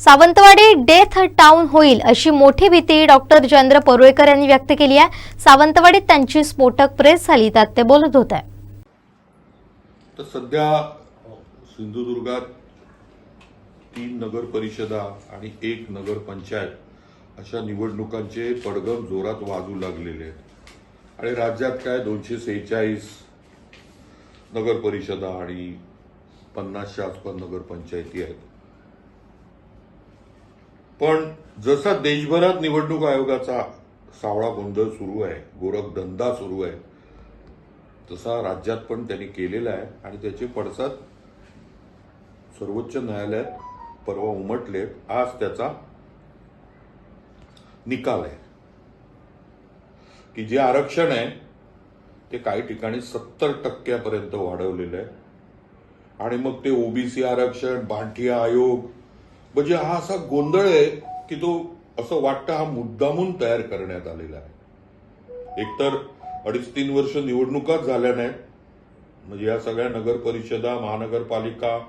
Sawantwadi death town होईल अशी मोठी भीती डॉक्टर जयेंद्र परुळेकर यांनी व्यक्त केली आहे. सावंतवाडीत त्यांची स्फोटक प्रेस झाली त्यात ते बोलत होते. तर सध्या सिंधुदुर्गात तीन नगर परिषदा आणि एक नगर पंचायत अशा निवडणुकांचे पडगम जोरात वाजू लागलेले आहेत. आणि राज्यात काय दोनशे सेहेचाळीस नगर परिषदा आणि पन्नासच्या आसपास नगरपंचायती आहेत. पण जसा देशभरात निवडणूक आयोगाचा सावळा गोंधळ सुरू आहे गोरखधंदा सुरू आहे तसा राज्यात पण त्यांनी केलेला आहे आणि त्याचे पडसाद सर्वोच्च न्यायालयात परवा उमटलेत. आज त्याचा निकाल आहे. की जे आरक्षण आहे ते काही ठिकाणी सत्तर टक्क्यापर्यंत वाढवलेलं आहे. आणि मग ते ओबीसी आरक्षण भांटिया आयोग म्हणजे हा असा गोंधळ आहे की तो असं वाटतं हा मुद्दामून तयार करण्यात आलेला आहे. एकतर अडीच तीन वर्ष निवडणुकाच झाल्या नाहीत. म्हणजे या सगळ्या नगर परिषदा महानगरपालिका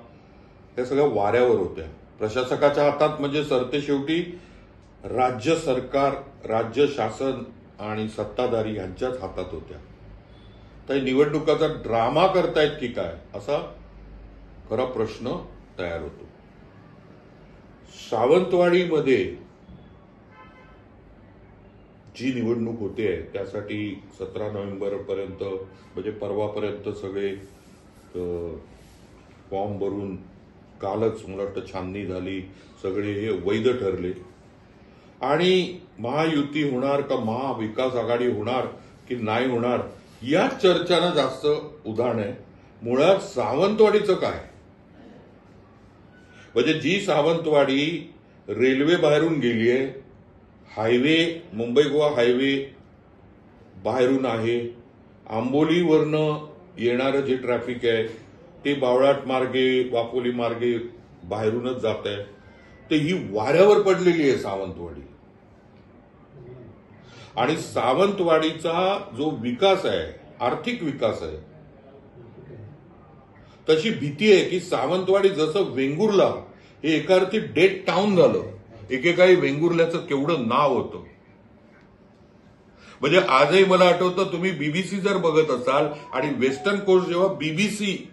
या सगळ्या वाऱ्यावर होत्या. प्रशासकाच्या हातात म्हणजे सरते शेवटी राज्य सरकार राज्य शासन आणि सत्ताधारी यांच्याच हातात होत्या. तर निवडणुकाचा ड्रामा करतायत की काय? असा खरा प्रश्न तयार होतो. सावंतवाडीमध्ये जी निवडणूक होते त्यासाठी सतरा नोव्हेंबर पर्यंत म्हणजे परवापर्यंत सगळे फॉर्म भरून कालच मला वाटतं छाननी झाली सगळे हे वैध ठरले. आणि महायुती होणार का महाविकास आघाडी होणार की नाही होणार या चर्चांना जास्त उदाहरण आहे. मुळात सावंतवाडीचं काय? म्हणजे जी सावंतवाडी रेल्वे बाहेरून गेली आहे हायवे मुंबई गोवा हायवे बाहेरून आहे आंबोलीवरनं येणारं जे ट्रॅफिक आहे ते बावळाट मार्गे वाकोली मार्गे बाहेरूनच जात आहे तर ही वाऱ्यावर पडलेली आहे सावंतवाडी. आणि सावंतवाडीचा जो विकास आहे आर्थिक विकास आहे तशी भीती आहे की सावंतवाडी जसं वेंगुर्ला हे एका अर्थी डेट टाउन झालं. एकेकाळी वेंगुर्ल्याचं केवढं नाव होतं. म्हणजे आजही मला आठवतं तुम्ही बीबीसी जर बघत असाल आणि वेस्टर्न कोस्ट जेव्हा बीबीसी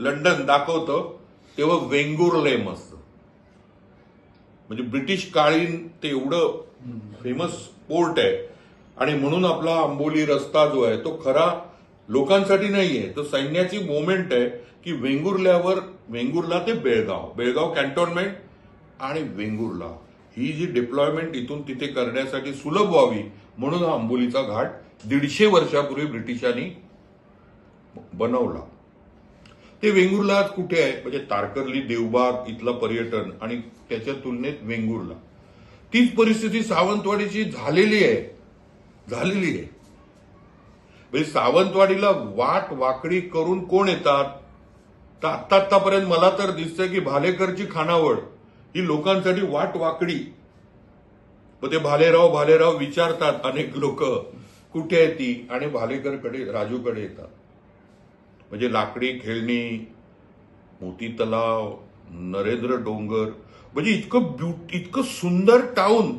लंडन दाखवतं तेव्हा वेंगुर्लेम असतं म्हणजे ब्रिटिश काळीन ते एवढं फेमस पोर्ट आहे. आणि म्हणून आपला आंबोली रस्ता जो आहे तो खरा लोकांसाठी नाहीये. तो सैन्याची मोमेंट आहे. की वेंगुर्ल्यावर वेंगुर्ला ते बेळगाव. बेळगाव कॅन्टोन्मेंट आणि वेंगुर्ला. ही जी डिप्लॉयमेंट इथून तिथे करण्यासाठी सुलभ व्हावी म्हणून हा आंबोलीचा घाट दीडशे वर्षापूर्वी ब्रिटिशांनी बनवला. ते वेंगुर्ला आज कुठे आहे? म्हणजे तारकर्ली देवबाग इथलं पर्यटन आणि त्याच्या तुलनेत वेंगुर्ला. तीच परिस्थिती सावंतवाडीची झालेली आहे. झालेली आहे. म्हणजे सावंतवाडीला वाट वाकडी करून कोण येतात? तर आत्ता आत्तापर्यंत मला तर दिसतंय की भालेकरची खानावळ ही लोकांसाठी वाट वाकडी मग ते भालेराव भालेराव विचारतात अनेक लोक कुठे आहे ती? आणि भालेकरकडे राजूकडे येतात. म्हणजे लाकडी खेळणी मोती तलाव नरेंद्र डोंगर. म्हणजे इतकं ब्युट इतकं सुंदर टाऊन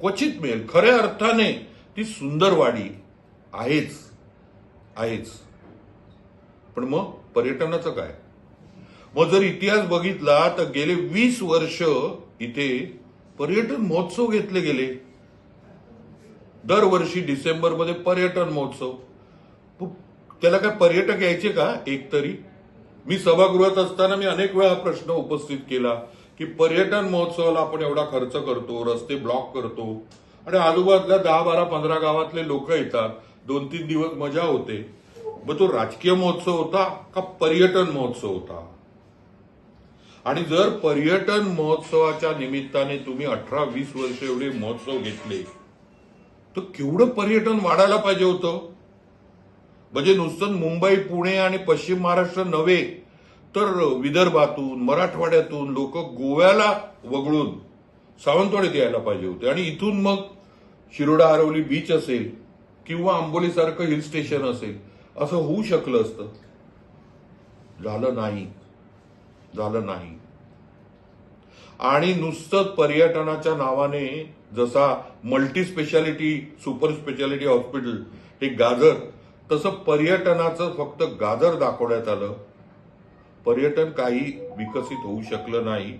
क्वचित मिळेल. खऱ्या अर्थाने ती सुंदर वाडी आहेच आहेच. पण मग पर्यटनाचं काय? मग जर इतिहास बघितला तर गेले वीस वर्ष इथे पर्यटन महोत्सव घेतले गेले. दरवर्षी डिसेंबरमध्ये पर्यटन महोत्सव. त्याला काय पर्यटक यायचे का एक तरी मी सभागृहात असताना मी अनेक वेळा हा प्रश्न उपस्थित केला की पर्यटन महोत्सवाला आपण एवढा खर्च करतो रस्ते ब्लॉक करतो आणि आजूबाजूला दहा बारा पंधरा गावातले लोक येतात. दोन तीन दिवस मजा होते. मग तो राजकीय महोत्सव होता का पर्यटन महोत्सव होता? आणि जर पर्यटन महोत्सवाच्या निमित्ताने तुम्ही अठरा वीस वर्ष एवढे महोत्सव घेतले तर केवढं पर्यटन वाढायला पाहिजे होतं? म्हणजे नुसतं मुंबई पुणे आणि पश्चिम महाराष्ट्र नव्हे तर विदर्भातून मराठवाड्यातून लोक गोव्याला वगळून सावंतवाडीत यायला पाहिजे होते. आणि इथून मग शिरोडा आरवली बीच असेल किंवा आंबोलीसारखं हिल स्टेशन असेल असं होऊ शकलं असतं. झालं नाही. झालं नाही. आणि नुसतं पर्यटनाच्या नावाने जसा multi speciality super speciality hospital हे गाजर तसं पर्यटनाचं फक्त गाजर दाखवण्यात आलं. पर्यटन काही विकसित होऊ शकलं नाही.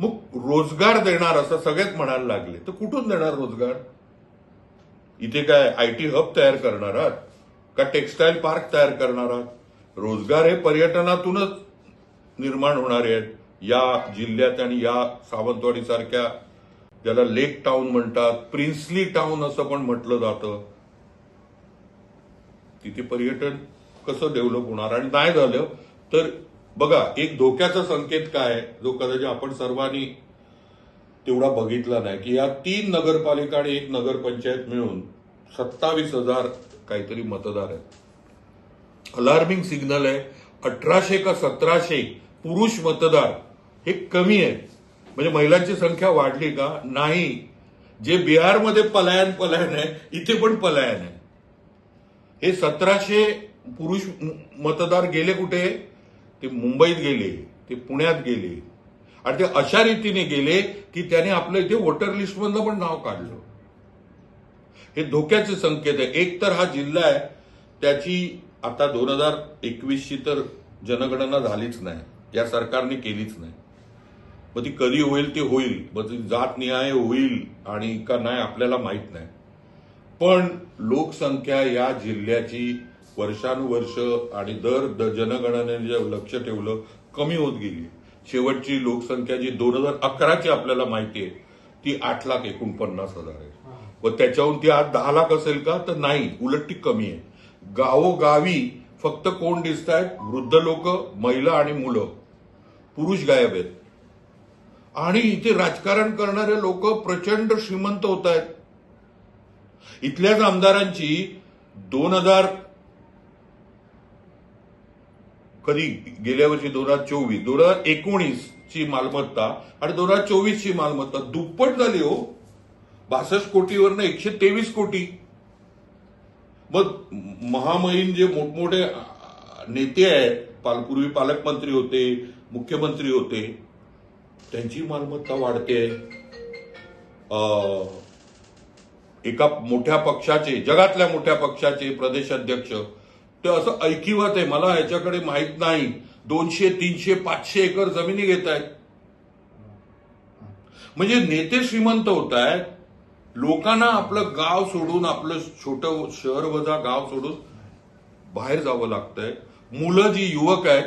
मग रोजगार देणार असं सगळेच म्हणायला लागले. तर कुठून देणार रोजगार? इथे काय आय टी हब तयार करणार आहात? का टेक्स्टाईल पार्क तयार करणार आहात? रोजगार हे पर्यटनातूनच निर्माण होणारे आहेत. या जिल्ह्यात आणि या सावंतवाडी सारख्या ज्याला लेक टाउन म्हणतात प्रिन्सली टाउन असं पण म्हटलं जातं. तिथे पर्यटन कसं डेव्हलप होणार? आणि नाही झालं तर बघा एक धोक्याचा संकेत काय आहे, जो कदाचित आपण सर्वांनी तेवढा बघितला नाही की या तीन नगरपालिका आणि एक नगरपंचायत मिळून सत्तावीस हजार काहीतरी मतदार आहेत. अलार्मिंग सिग्नल आहे. अठराशे का सतराशे पुरुष मतदार हे कमी आहे म्हणजे महिलांची संख्या वाढली का? नाही. जे बिहारमध्ये पलायन पलायन आहे इथे पण पलायन आहे. हे सतराशे पुरुष मतदार गेले कुठे? ते मुंबईत गेले ते पुण्यात गेले. आणि ते अशा रीतीने गेले की त्याने आपलं इथे वोटर लिस्टमधलं पण नाव काढलं. हे धोक्याचे संकेत आहे. एक तर हा जिल्हा आहे त्याची आता दोन हजार एकवीसची तर जनगणना झालीच नाही. या सरकारने केलीच नाही. मग ती कधी होईल ती होईल. मग ती जात निहाय होईल आणि का नाही आपल्याला माहीत नाही. पण लोकसंख्या या जिल्ह्याची वर्षानुवर्ष आणि दर द- जनगणनेने जे लक्ष ठेवलं कमी होत गेली. शेवटची लोकसंख्या जी दोन हजार अकराची आपल्याला माहिती आहे ती आठ लाख एकोणपन्नास हजार आहे. व त्याच्याहून ती आज दहा लाख असेल का? तर नाही. उलट ती कमी आहे. गावोगावी फक्त कोण दिसत आहेत वृद्ध लोक महिला आणि मुलं. पुरुष गायब आहेत. आणि इथे राजकारण करणारे लोक प्रचंड श्रीमंत होत आहेत इथल्याच आमदारांची दोन हजार कधी गेल्या वर्षी दोन हजार चोवीस दोन हजार एकोणीस ची मालमत्ता आणि दोन हजार चोवीस ची मालमत्ता दुप्पट झाली हो. बासष्ट कोटीवरनं एकशे तेवीस कोटी. मग महामहीन जे मोठमोठे नेते आहेत पालपूर्वी पालकमंत्री होते मुख्यमंत्री होते त्यांची मालमत्ता वाढते. एका मोठ्या पक्षाचे जगातल्या मोठ्या पक्षाचे प्रदेशाध्यक्ष. ते असं ऐकिवत आहे मला याच्याकडे माहीत नाही. दोनशे तीनशे पाचशे एकर जमिनी घेत आहेत म्हणजे नेते श्रीमंत होत आहेत लोकांना आपलं गाव सोडून आपलं छोटं शहर वजा गाव सोडून बाहेर जावं लागतंय. मुलं जी युवक आहेत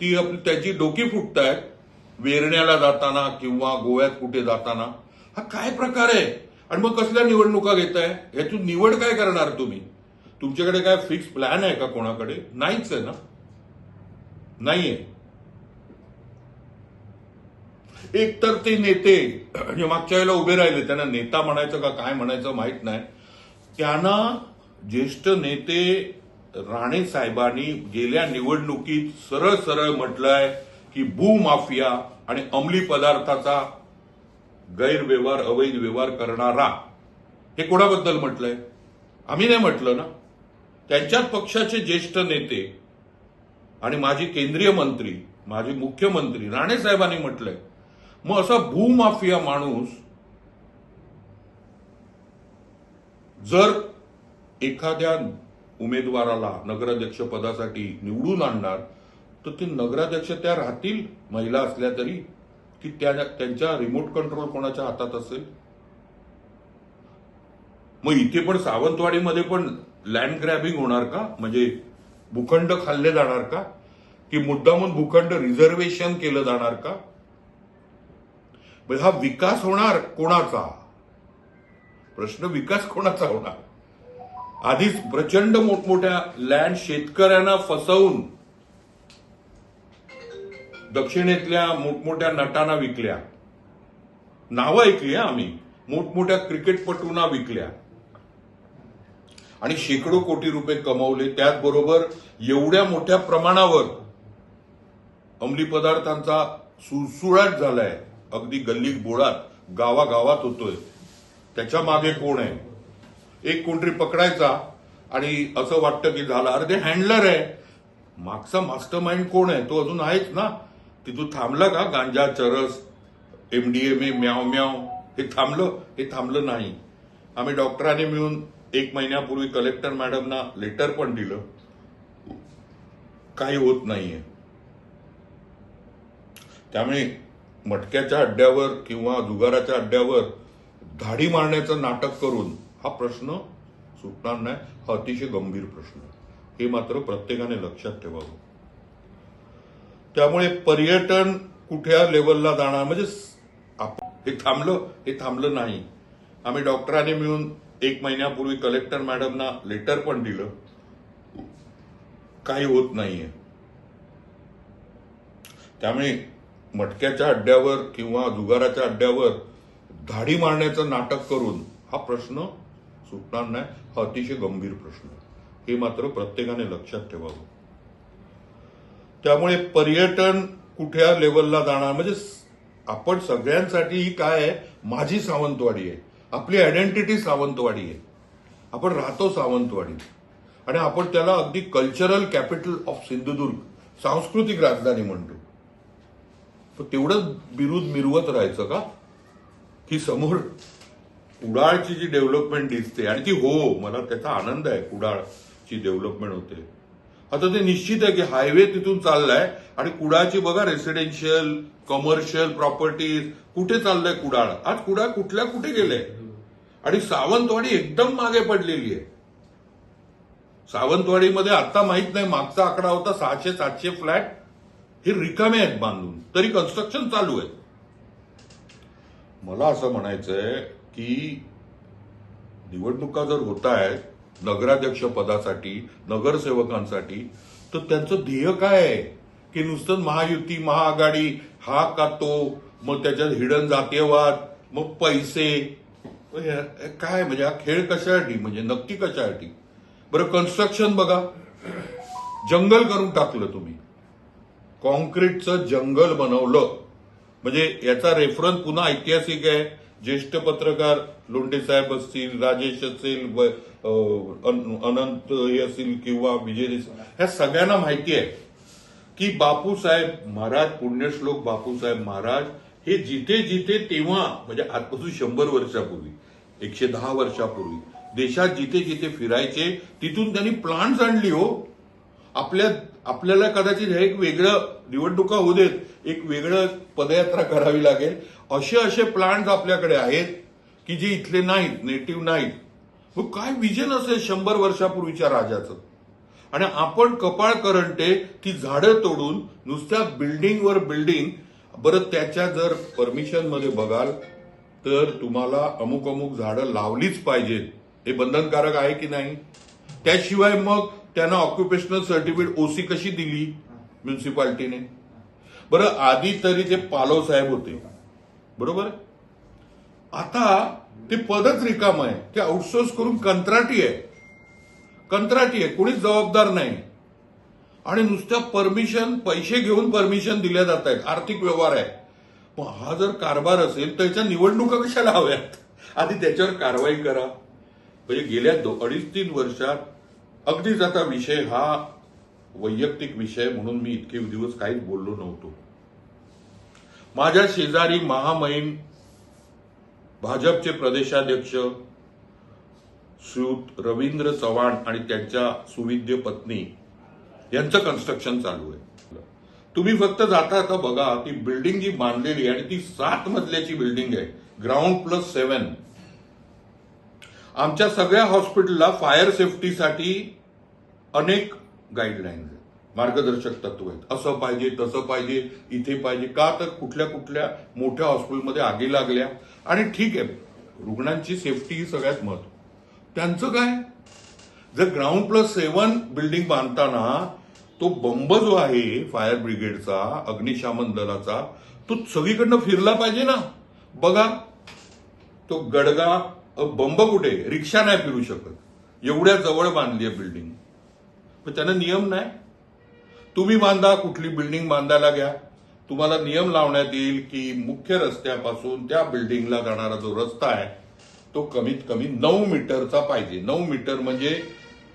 ती आपली त्याची डोकी फुटतायत वेरण्याला जाताना किंवा गोव्यात कुठे जाताना. हा काय प्रकार आहे? आणि मग कसल्या निवडणुका घेताय? ह्यातून निवड काय करणार तुम्ही? तुमच्याकडे काय फिक्स प्लॅन आहे का कोणाकडे? नाहीच आहे ना? नाहीये. एक तर ते नेते जे मागच्या वेळेला उभे राहिले त्यांना नेता म्हणायचं का काय म्हणायचं माहीत नाही. त्यांना ज्येष्ठ नेते राणे साहेबांनी गेल्या निवडणुकीत सरळ सरळ म्हटलंय की भूमाफिया आणि अंमली पदार्थाचा गैरव्यवहार अवैध व्यवहार करणारा. हे कोणाबद्दल म्हटलंय? आम्ही नाही म्हटलं ना? त्यांच्याच पक्षाचे ज्येष्ठ नेते आणि माजी केंद्रीय मंत्री माजी मुख्यमंत्री राणे साहेबांनी म्हटलंय. मग असा भूमाफिया माणूस जर एखाद्या उमेदवाराला नगराध्यक्ष पदासाठी निवडून आणणार तर ते नगराध्यक्ष त्या राहतील महिला असल्या तरी की त्या त्यांच्या रिमोट कंट्रोल कोणाच्या हातात असेल? मग इथे पण सावंतवाडीमध्ये पण लँड ग्रॅबिंग होणार का? म्हणजे भूखंड खाल्ले जाणार का? की मुद्दामून भूखंड रिझर्वेशन केलं जाणार का? म्हणजे हा विकास होणार कोणाचा? प्रश्न विकास कोणाचा होणार? आधीच प्रचंड मोठमोठ्या लँड शेतकऱ्यांना फसवून दक्षिणेतल्या मोठमोठ्या नटांना विकल्या. नावं ऐकली आम्ही. मोठमोठ्या क्रिकेटपटूंना विकल्या. आणि शेकडो कोटी रुपये कमवले. त्याचबरोबर एवढ्या मोठ्या प्रमाणावर अंमली पदार्थांचा सुळसुळाट झालाय. अगदी गल्ली बोळात गावागावात होतोय. त्याच्यामागे कोण आहे? एक कोणतरी पकडायचा आणि असं वाटतं की झालं. अरे ते हँडलर आहे. मागचा मास्टर माइंड कोण आहे? तो अजून आहेच ना. तिथून थांबला का? गांजा चरस एमडीएमए म्याव म्याव. हे थांबलं? हे थांबलं नाही. आम्ही डॉक्टरांनी मिळून एक महिन्यापूर्वी कलेक्टर मॅडमना लेटर पण दिलं. काही होत नाहीये. त्यामुळे मटक्याच्या अड्ड्यावर किंवा जुगाराच्या अड्ड्यावर धाडी मारण्याचं नाटक करून हा प्रश्न सुटणार नाही हा अतिशय गंभीर प्रश्न हे मात्र प्रत्येकाने लक्षात ठेवावं. त्यामुळे पर्यटन कुठल्या लेवलला जाणार? म्हणजे हे थांबलं हे थांबलं नाही. आम्ही डॉक्टरांनी मिळून एक महिन्यापूर्वी कलेक्टर मॅडमना लेटर पण दिलं. काही होत नाहीये. त्यामुळे मटक्याच्या अड्ड्यावर किंवा जुगाराच्या अड्ड्यावर धाडी मारण्याचं नाटक करून हा प्रश्न सुटणार नाही. हा अतिशय गंभीर प्रश्न हे मात्र प्रत्येकाने लक्षात ठेवावं. त्यामुळे पर्यटन कुठल्या लेवलला जाणार? म्हणजे आपण सगळ्यांसाठी ही काय आहे? माझी सावंतवाडी आहे. आपली आयडेंटिटी सावंतवाडी आहे. आपण राहतो सावंतवाडी आणि आपण त्याला अगदी कल्चरल कॅपिटल ऑफ सिंधुदुर्ग सांस्कृतिक राजधानी म्हणतो. पण तेवढं बिरुद मिरवत राहायचं का? की समोर कुडाळची जी डेव्हलपमेंट दिसते आणि ती हो मला त्याचा आनंद आहे कुडाळची डेव्हलपमेंट होते. आता ते निश्चित आहे की हायवे तिथून चाललाय आणि कुडाळची बघा रेसिडेन्शियल कमर्शियल प्रॉपर्टीज कुठे चाललंय कुडाळ? आज कुडाळ कुठल्या कुठे गेलंय? आणि सावंतवाडी एकदम मागे पडलेली आहे. सावंतवाडीमध्ये आता माहीत नाही मागचा आकडा होता सहाशे सातशे फ्लॅट हे रिकामे आहेत बांधून. तरी कन्स्ट्रक्शन चालू आहे. मला असं म्हणायचंय की निवडणुका जर होत आहेत नगराध्यक्ष पदासाठी नगरसेवकांसाठी तर त्यांचं ध्येय काय आहे? की नुसतं महायुती महाआघाडी हा का तो? मग त्याच्यात हिडन जातीयवाद मग पैसे. काय? म्हणजे हा खेळ कशासाठी? म्हणजे नक्की कशासाठी? बरं कन्स्ट्रक्शन बघा. जंगल करून टाकलं तुम्ही. कॉन्क्रीटचं जंगल बनवलं. म्हणजे याचा रेफरन्स पुन्हा ऐतिहासिक आहे. ज्येष्ठ पत्रकार लोंढे साहेब असतील राजेश असेल अन- अनंत हे असतील किंवा विजय देसाई ह्या सगळ्यांना माहिती आहे की बापूसाहेब महाराज पुण्यश्लोक बापूसाहेब महाराज हे जिथे जिथे तेव्हा म्हणजे आजपासून शंभर वर्षापूर्वी एकशे दहा वर्षापूर्वी देशात जिथे जिथे फिरायचे तिथून त्यांनी प्लांट्स आणली हो. आपल्या आपल्याला कदाचित हे एक वेगळं निवडणुका होऊ देत एक वेगळं पदयात्रा करावी लागेल. असे असे प्लांट्स आपल्याकडे आहेत की जे इथले नाहीत नेटिव्ह नाहीत. मग काय विजन असेल शंभर वर्षापूर्वीच्या राजाचं? आणि आपण कपाळ करंटे ती झाडं तोडून नुसत्या बिल्डिंगवर बिल्डिंग बरं त्याच्या जर परमिशनमध्ये बघाल तर तुम्हाला अमुक अमुक झाडं लावलीच पाहिजेत. हे बंधनकारक आहे की नाही? त्याशिवाय मग त्यांना ऑक्युपेशनल सर्टिफिकेट ओसी कशी दिली म्युन्सिपाल्टीने बरं आधी तरी ते पालव साहेब होते. बरोबर? आता ते पदच रिकाम आहे. ते आउटसोर्स करून कंत्राटी आहे. कंत्राटी आहे. कोणीच जबाबदार नाही. आणि नुसत्या परमिशन पैसे घेऊन परमिशन दिल्या जात आहेत. आर्थिक व्यवहार आहे. मग हा जर कारभार असेल तर याच्या निवडणुका कशाला हव्यात? आधी त्याच्यावर कारवाई करा. म्हणजे गेल्या दो अडीच तीन वर्षात अगदीच आता विषय हा वैयक्तिक विषय म्हणून मी इतके दिवस काहीच बोललो नव्हतो. माझ्या शेजारी महामहिम भाजपचे प्रदेशाध्यक्ष श्रीयुत रवींद्र चव्हाण आणि त्यांच्या सुविद्य पत्नी यांचं कन्स्ट्रक्शन चालू आहे. तुम्ही फक्त जाता आता बघा ती बिल्डिंग जी बांधलेली आहे आणि ती सात मजल्याची बिल्डिंग आहे. ग्राउंड प्लस सेवन आमच्या सगळ्या हॉस्पिटलला फायर सेफ्टीसाठी अनेक गाईडलाईन्स आहेत. मार्गदर्शक तत्व आहेत. असं पाहिजे तसं पाहिजे इथे पाहिजे का तर कुठल्या कुठल्या मोठ्या हॉस्पिटलमध्ये आगी लागल्या. आणि ठीक आहे रुग्णांची सेफ्टी ही सगळ्यात महत्त्व त्यांचं काय? जर ग्राउंड प्लस सेवन बिल्डिंग बांधताना तो बंब जो आहे फायर ब्रिगेडचा अग्निशामन दलाचा तो सगळीकडनं फिरला पाहिजे ना. बघा तो गडगा बंब कुठे? रिक्षा नाही फिरू शकत. एवढ्या जवळ बांधली आहे बिल्डिंग पण त्यांना नियम नाही. तुम्ही बांधा कुठली बिल्डिंग बांधायला घ्या. तुम्हाला नियम लावण्यात येईल की मुख्य रस्त्यापासून त्या बिल्डिंगला जाणारा जो रस्ता आहे तो कमीत कमी नऊ मीटरचा पाहिजे. नऊ मीटर म्हणजे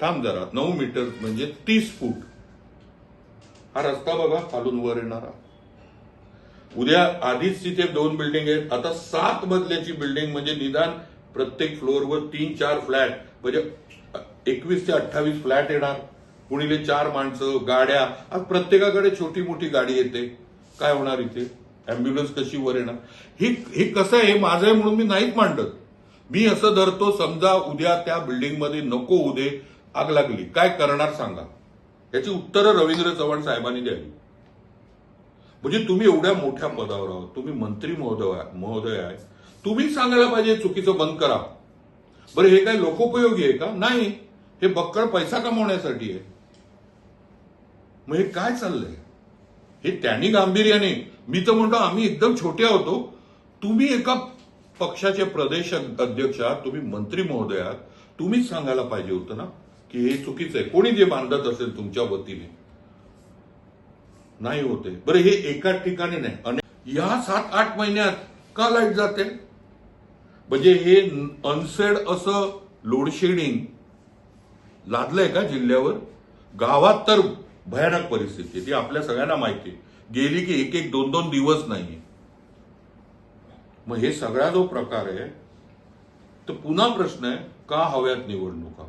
थांब जरा नऊ मीटर म्हणजे तीस फूट. हा रस्ता बघा खालून वर येणारा. उद्या आधीच तिथे दोन बिल्डिंग आहेत. आता सात मजल्याची बिल्डिंग म्हणजे निदान प्रत्येक फ्लोअरवर तीन चार फ्लॅट म्हणजे एकवीस ते अठ्ठावीस फ्लॅट येणार. कुणीले चार माणसं गाड्या. आज प्रत्येकाकडे छोटी मोठी गाडी येते. काय होणार इथे? अँब्युलन्स कशी वर येणार? हे हे कसं आहे? माझं आहे म्हणून मी नाहीच मांडत. मी असं धरतो समजा उद्या त्या बिल्डिंगमध्ये नको उदे आग लागली. काय करणार सांगा. याची उत्तरं रवींद्र चव्हाण साहेबांनी द्यावी. म्हणजे तुम्ही एवढ्या मोठ्या पदावर आहोत. तुम्ही मंत्री महोदय महोदय आहे. तुम्ही सांगायला पाहिजे चुकीचं बंद करा. बरं हे काय लोकोपयोगी आहे का? नाही. हे बक्कळ पैसा कमवण्यासाठी आहे. मग हे काय चाललंय? हे त्यांनी गांभीर्याने मी तर म्हणतो आम्ही एकदम छोटे होतो हो. तुम्ही एका पक्षाचे प्रदेश अध्यक्ष आहात तुम्ही मंत्री महोदय आहात तुम्हीच सांगायला पाहिजे होतं ना की हे चुकीचं आहे. कोणी जे बांधत असेल तुमच्या वतीने? नाही होते. बरं हे एकाच ठिकाणी नाही. अनेक या सात आठ महिन्यात का लाइट जाते? म्हणजे हे अनसेड असं लोडशेडिंग लादलंय का जिल्ह्यावर? गावात तर भयानक परिस्थिती आहे. ती आपल्या सगळ्यांना माहिती आहे. गेली की एक एक दोन दोन दिवस नाही मग हे सगळा जो प्रकार आहे तर पुन्हा प्रश्न आहे का हव्यात निवडणुका?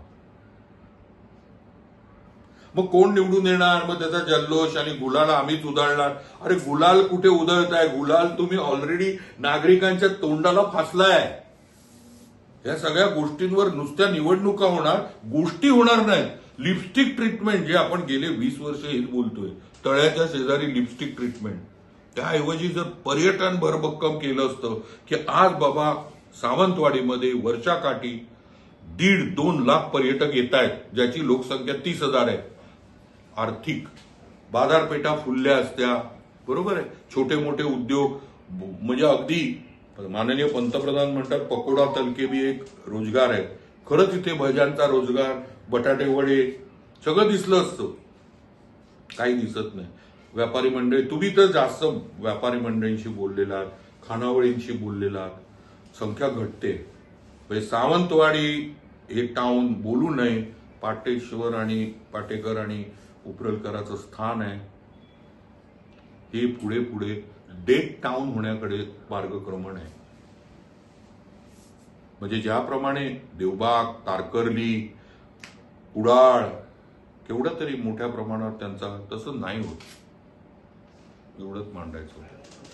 मग कोण निवडून येणार? मग त्याचा जल्लोष आणि गुलाल आम्हीच उधळणार. अरे गुलाल कुठे उधळताय? गुलाल तुम्ही ऑलरेडी नागरिकांच्या तोंडाला फासलाय. या सगळ्या गोष्टींवर नुसत्या निवडणुका होणार गोष्टी होणार नाहीत. लिपस्टिक ट्रीटमेंट जे आपण गेले वीस वर्ष हेच बोलतोय तळ्याच्या शेजारी लिपस्टिक ट्रीटमेंट. त्याऐवजी जर पर्यटन भरभक्कम केलं असतं की आज बाबा सावंतवाडीमध्ये वर्षाकाठी दीड दोन लाख पर्यटक येत आहेत ज्याची लोकसंख्या तीस हजार आहे. आर्थिक. बाजारपेठा फुलल्या असत्या. बरोबर आहे? छोटे मोठे उद्योग म्हणजे अगदी माननीय पंतप्रधान म्हणतात पकोडा तलके बी एक रोजगार आहे. खरंच इथे भज्यांचा रोजगार बटाटे वडे सगळं दिसलं असतं. काही दिसत नाही. व्यापारी मंडळी तुम्ही तर जास्त व्यापारी मंडळींशी बोललेला आहात खानावळींशी बोललेला संख्या घटते. म्हणजे सावंतवाडी हे टाउन बोलू नये पाटेश्वर आणि पाटेकर आणि उपरलकराचं स्थान आहे. हे पुढे पुढे डेट टाउन होण्याकडे मार्गक्रमण आहे. म्हणजे ज्याप्रमाणे देवबाग तारकर्ली कुडाळ केवढं तरी मोठ्या प्रमाणावर त्यांचा तसं नाही होत. एवढंच मांडायचं होतं.